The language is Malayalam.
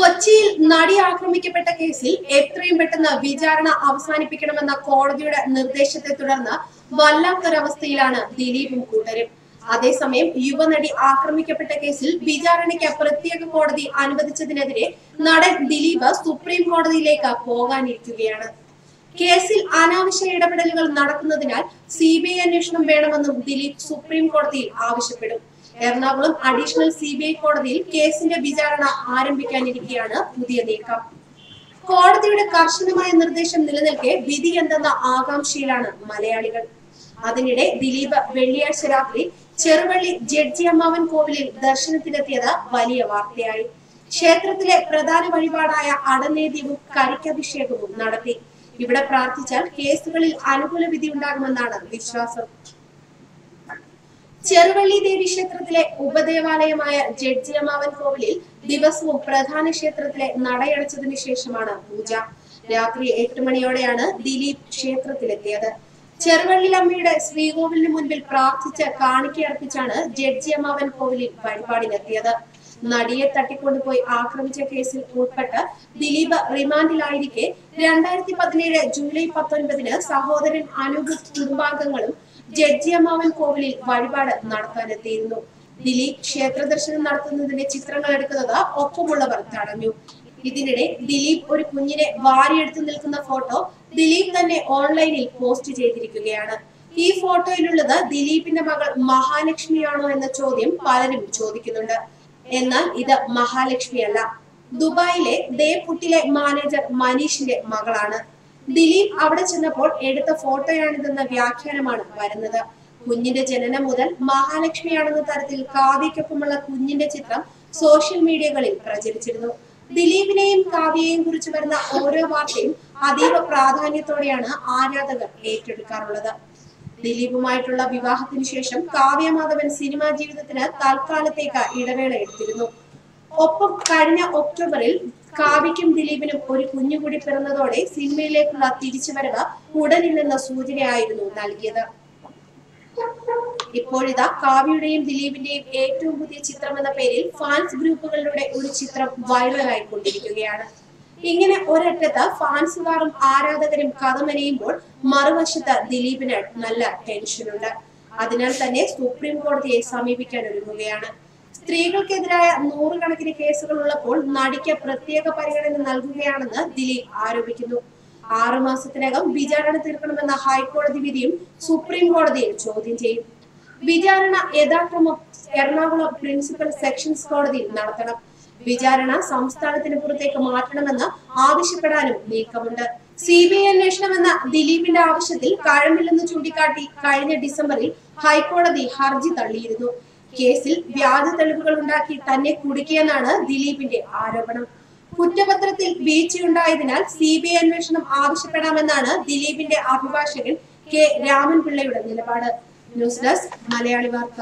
കൊച്ചിയിൽ നടി ആക്രമിക്കപ്പെട്ട കേസിൽ എത്രയും പെട്ടെന്ന് വിചാരണ അവസാനിപ്പിക്കണമെന്ന കോടതിയുടെ നിർദ്ദേശത്തെ തുടർന്ന് വല്ലാത്തൊരവസ്ഥയിലാണ് ദിലീപും കൂട്ടരും. അതേസമയം യുവനടി ആക്രമിക്കപ്പെട്ട കേസിൽ വിചാരണയ്ക്ക് പ്രത്യേക കോടതി അനുവദിച്ചതിനെതിരെ നടൻ ദിലീപ് സുപ്രീം കോടതിയിലേക്ക് പോകാനിരിക്കുകയാണ്. കേസിൽ അനാവശ്യ ഇടപെടലുകൾ നടക്കുന്നതിനാൽ സി ബി ഐ അന്വേഷണം വേണമെന്നും ദിലീപ് സുപ്രീം കോടതിയിൽ ആവശ്യപ്പെടും. Ernakulam additional C B I കോടതിയിൽ കേസിന്റെ വിചാരണ ആരംഭിക്കാനിരിക്കെയാണ് പുതിയ നീക്കം. കോടതിയുടെ കർശനമായ നിർദ്ദേശം നിലനിൽക്കെ വിധി എന്തെന്ന ആകാംക്ഷയിലാണ് മലയാളികൾ. അതിനിടെ ദിലീപ് വെള്ളിയാഴ്ച രാത്രി ചെറുവള്ളി ജഡ്ജി അമ്മാവൻ കോവിലിൽ ദർശനത്തിനെത്തിയത് വലിയ വാർത്തയായി. ക്ഷേത്രത്തിലെ പ്രധാന വഴിപാടായ അടനേദ്യവും കരിക്കഭിഷേകവും നടത്തി. ഇവിടെ പ്രാർത്ഥിച്ചാൽ കേസുകളിൽ അനുകൂല വിധി ഉണ്ടാകുമെന്നാണ് വിശ്വാസം. ചെറുവള്ളി ദേവി ക്ഷേത്രത്തിലെ ഉപദേവാലയമായ ജഡ്ജിയമാവൻ കോവിലിൽ ദിവസവും പ്രധാന ക്ഷേത്രത്തിലെ നടയടച്ചതിനു ശേഷമാണ് പൂജ. രാത്രി എട്ട് മണിയോടെയാണ് ദിലീപ് ക്ഷേത്രത്തിലെത്തിയത്. ചെറുവള്ളിലമ്മയുടെ ശ്രീകോവിലിന് മുൻപിൽ പ്രാർത്ഥിച്ച് കാണിക്കയർപ്പിച്ചാണ് ജഡ്ജിയമാവൻ കോവിലിൽ വഴിപാടിനെത്തിയത് നടിയെ തട്ടിക്കൊണ്ടുപോയി ആക്രമിച്ച കേസിൽ ഉൾപ്പെട്ട് ദിലീപ് റിമാൻഡിലായിരിക്കെ രണ്ടായിരത്തി പതിനേഴ് ജൂലൈ പത്തൊൻപതിന് സഹോദരൻ അനൂപ് കുടുംബാംഗങ്ങളും ജഡ്ജി അമ്മാവൻ കോവിലിൽ വഴിപാട് നടത്താനെത്തിയിരുന്നു. ദിലീപ് ക്ഷേത്ര ദർശനം നടത്തുന്നതിന്റെ ചിത്രങ്ങൾ എടുക്കുന്നത് ഒപ്പമുള്ളവർ തടഞ്ഞു. ഇതിനിടെ ദിലീപ് ഒരു കുഞ്ഞിനെ വാരിയെടുത്തു നിൽക്കുന്ന ഫോട്ടോ ദിലീപ് തന്നെ ഓൺലൈനിൽ പോസ്റ്റ് ചെയ്തിരിക്കുകയാണ്. ഈ ഫോട്ടോയിലുള്ളത് ദിലീപിന്റെ മകൾ മഹാലക്ഷ്മിയാണോ എന്ന ചോദ്യം പലരും ചോദിക്കുന്നുണ്ട്. എന്നാൽ ഇത് മഹാലക്ഷ്മിയല്ല. ദുബായിലെ ദേപുട്ടിലെ മാനേജർ മനീഷിന്റെ മകളാണ്. ദിലീപ് അവിടെ ചെന്നപ്പോൾ എടുത്ത ഫോട്ടോയാണിതെന്ന വ്യാഖ്യാനമാണ് വരുന്നത്. കുഞ്ഞിന്റെ ജനനം മുതൽ മഹാലക്ഷ്മിയാണെന്ന തരത്തിൽ കാവ്യക്കൊപ്പമുള്ള കുഞ്ഞിന്റെ ചിത്രം സോഷ്യൽ മീഡിയകളിൽ പ്രചരിച്ചിരുന്നു. ദിലീപിനെയും കാവ്യയെയും കുറിച്ച് വരുന്ന ഓരോ വാർത്തയും അതീവ പ്രാധാന്യത്തോടെയാണ് ആരാധകർ ഏറ്റെടുക്കാറുള്ളത്. ദിലീപുമായിട്ടുള്ള വിവാഹത്തിന് ശേഷം കാവ്യ മാധവൻ സിനിമാ ജീവിതത്തിന് തൽക്കാലത്തേക്ക് ഇടവേള എടുത്തിരുന്നു. ഒപ്പം കഴിഞ്ഞ ഒക്ടോബറിൽ കാവ്യയ്ക്കും ദിലീപിനും ഒരു കുഞ്ഞുകൂടി പിറന്നതോടെ സിനിമയിലേക്കുള്ള തിരിച്ചു തിരിച്ചുവരവ് ഉടനില്ലെന്ന സൂചനയായിരുന്നു നൽകിയത്. ഇപ്പോഴിതാ കാവ്യയുടെയും ദിലീപിന്റെയും ഏറ്റവും പുതിയ ചിത്രം എന്ന പേരിൽ ഫാൻസ് ഗ്രൂപ്പുകളിലൂടെ ഒരു ചിത്രം വൈറലായി കൊണ്ടിരിക്കുകയാണ് ഇങ്ങനെ ഒരറ്റത്ത് ഫാൻസുകാരും ആരാധകരും കഥമനയുമ്പോൾ മറുവശത്ത് ദിലീപിന് നല്ല ടെൻഷനുണ്ട് അതിനാൽ തന്നെ സുപ്രീം കോടതിയെ സമീപിക്കാൻ ഒരുങ്ങുകയാണ്. സ്ത്രീകൾക്കെതിരായ നൂറുകണക്കിന് കേസുകൾ ഉള്ളപ്പോൾ നടിക്ക് പ്രത്യേക പരിഗണന നൽകുകയാണെന്ന് ദിലീപ് ആരോപിക്കുന്നു. ആറു മാസത്തിനകം വിചാരണ തീർക്കണമെന്ന ഹൈക്കോടതി വിധിയും സുപ്രീം കോടതിയിൽ ചോദ്യം ചെയ്യും. വിചാരണ യഥാക്രമം എറണാകുളം പ്രിൻസിപ്പൽ സെക്ഷൻസ് കോടതിയിൽ നടത്തണം. വിചാരണ സംസ്ഥാനത്തിന് പുറത്തേക്ക് മാറ്റണമെന്ന് ആവശ്യപ്പെടാനും നീക്കമുണ്ട്. സി ബി ഐ അന്വേഷണമെന്ന ദിലീപിന്റെ ആവശ്യത്തിൽ കഴമ്പില്ലെന്ന് ചൂണ്ടിക്കാട്ടി കഴിഞ്ഞ ഡിസംബറിൽ ഹൈക്കോടതി ഹർജി തള്ളിയിരുന്നു. കേസിൽ വ്യാജ തെളിവുകൾ ഉണ്ടാക്കി തന്നെ കുടുക്കിയെന്നാണ് ദിലീപിന്റെ ആരോപണം. കുറ്റപത്രത്തിൽ വീഴ്ചയുണ്ടായതിനാൽ സി ബി ഐ അന്വേഷണം ആവശ്യപ്പെടാമെന്നാണ് ദിലീപിന്റെ അഭിഭാഷകൻ കെ രാമൻപിള്ളയുടെ നിലപാട്. ന്യൂസ് ഡെസ്ക് മലയാളി വാർത്ത.